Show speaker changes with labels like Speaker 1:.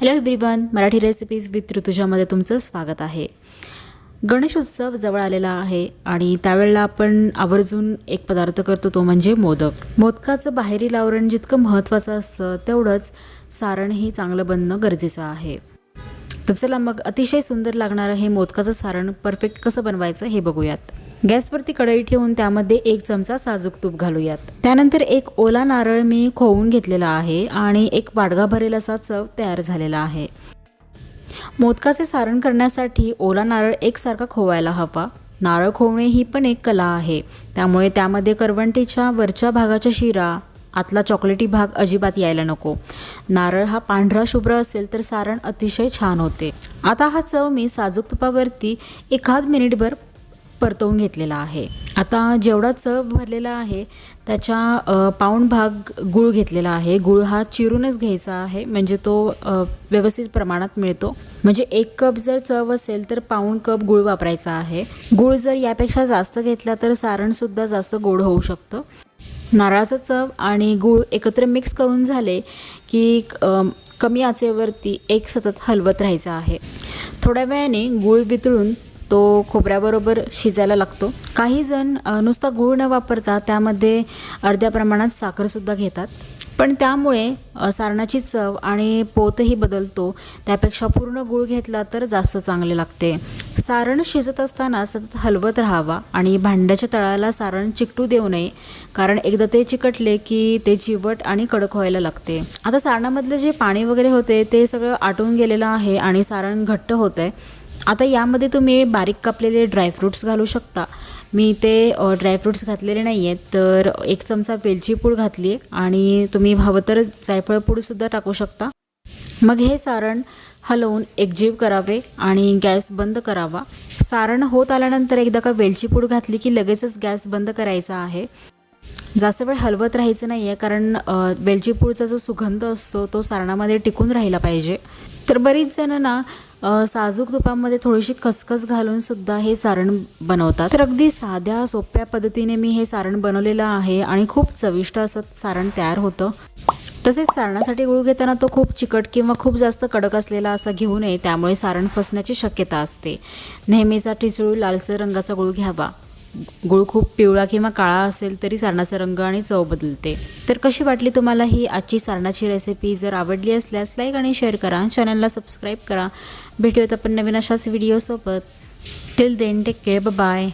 Speaker 1: Hello everyone Marathi recipes with ऋतुजामध्ये तुमचं स्वागत आहे. गणेशोत्सव जवळ आलेला आहे आणि त्यावेळेला आपण आवर्जून एक पदार्थ करतो तो म्हणजे मोदक. मोदकाचं बाहेरील आवरण जितकं महत्त्वाचं असतं तेवढंच सारणही चांगलं बनणं गरजेचं आहे. तर चला मग अतिशय सुंदर लागणारं हे मोदकाचं सारण परफेक्ट कसं बनवायचं हे बघूयात. गॅसवरती कढई ठेवून त्यामध्ये एक चमचा साजूक तूप घालूयात. त्यानंतर एक ओला नारळ मी खोवून घेतलेला आहे आणि एक वाडगा भरेल असा चव तयार झालेला आहे. मोदकाचे सारण करण्यासाठी ओला नारळ एकसारखा खोवायला हवा. नारळ खोवणे ही पण एक कला आहे. त्यामुळे त्यामध्ये करवंटीच्या वरच्या भागाच्या शिरा आतला चॉकलेटी भाग अजिबात यायला नको. नारळ हा पांढरा शुभ्र असेल तर सारण अतिशय छान होते. आता हा चव मी साजूक तुपावरती एखाद मिनिटभर परतवून घेतलेला आहे. आता जेवढा चव भरलेला आहे त्याच्या पाऊण भाग गूळ घेतलेला आहे. गूळ हा चिरूनच घ्यायचा आहे. म्हणजे तो व्यवस्थित प्रमाणात मिळतो. म्हणजे एक कप जर चव असेल तर पाऊण कप गूळ वापरायचा आहे. गूळ जर यापेक्षा जास्त घेतला तर सारणसुद्धा जास्त गोड होऊ शकतं. नारळाचं चव आणि गूळ एकत्र मिक्स करून झाले की कमी आचेवरती एक सतत हलवत राहायचं आहे. थोड्या वेळाने गूळ वितळून तो खोबऱ्याबरोबर शिजायला लागतो. काही जण नुसता गूळ न वापरता त्यामध्ये अर्ध्या प्रमाणात साखरसुद्धा घेतात. पण त्यामुळे सारणाची चव आणि पोतही बदलतो. त्यापेक्षा पूर्ण गूळ घेतला तर जास्त चांगले लागते. सारण शिजत असताना सतत हलवत राहावा आणि भांड्याच्या तळाला सारण चिकटू देऊ नये कारण एकदा ते चिकटले की ते चिवट आणि कडक व्हायला लागते. आता सारणामधले जे पाणी वगैरे होते ते सगळं आटून गेलेलं आहे आणि सारण घट्ट होतं आहे आता यामध्ये तुम्ही बारीक कापलेले ड्रायफ्रूट्स घालू शकता. मी ते ड्रायफ्रूट्स घातलेले नाही आहेत तर एक चमचा वेलची पूड घातली आहे आणि तुम्ही हवं तर जायफळ पूडसुद्धा टाकू शकता. मग हे सारण हलवून एकजीव करावे आणि गॅस बंद करावा. सारण होत आल्यानंतर एकदा का वेलची पूड घातली की लगेचच गॅस बंद करायचा आहे. जास्त वेळ हलवत राहायचं नाही आहे कारण वेलची पूडचा जो सुगंध असतो तो सारणामध्ये टिकून राहिला पाहिजे. तर बरीच जण ना साजूक तुपामध्ये थोडीशी खसखस घालून सुद्धा हे सारण बनवतात. तर अगदी साध्या सोप्या पद्धतीने मी हे सारण बनवलेलं आहे आणि खूप चविष्ट असं सारण तयार होतं. तसेच सारणासाठी गुळ घेताना तो खूप चिकट किंवा खूप जास्त कडक असलेला असा घेऊ नये त्यामुळे सारण फसण्याची शक्यता असते. नेहमीचा ठिसूळ लालसर रंगाचा गुळ घ्यावा. गुळ खूप पिवळा किंवा काळा असेल तरी सारणाचा रंग आणि चव बदलते. तर कशी वाटली तुम्हाला ही आजची सारणाची रेसिपी जर आवडली असल्यास लाईक आणि शेअर करा. चॅनलला सबस्क्राईब करा. भेटूयात आपण नवीन अशाच व्हिडिओसोबत till then take care bye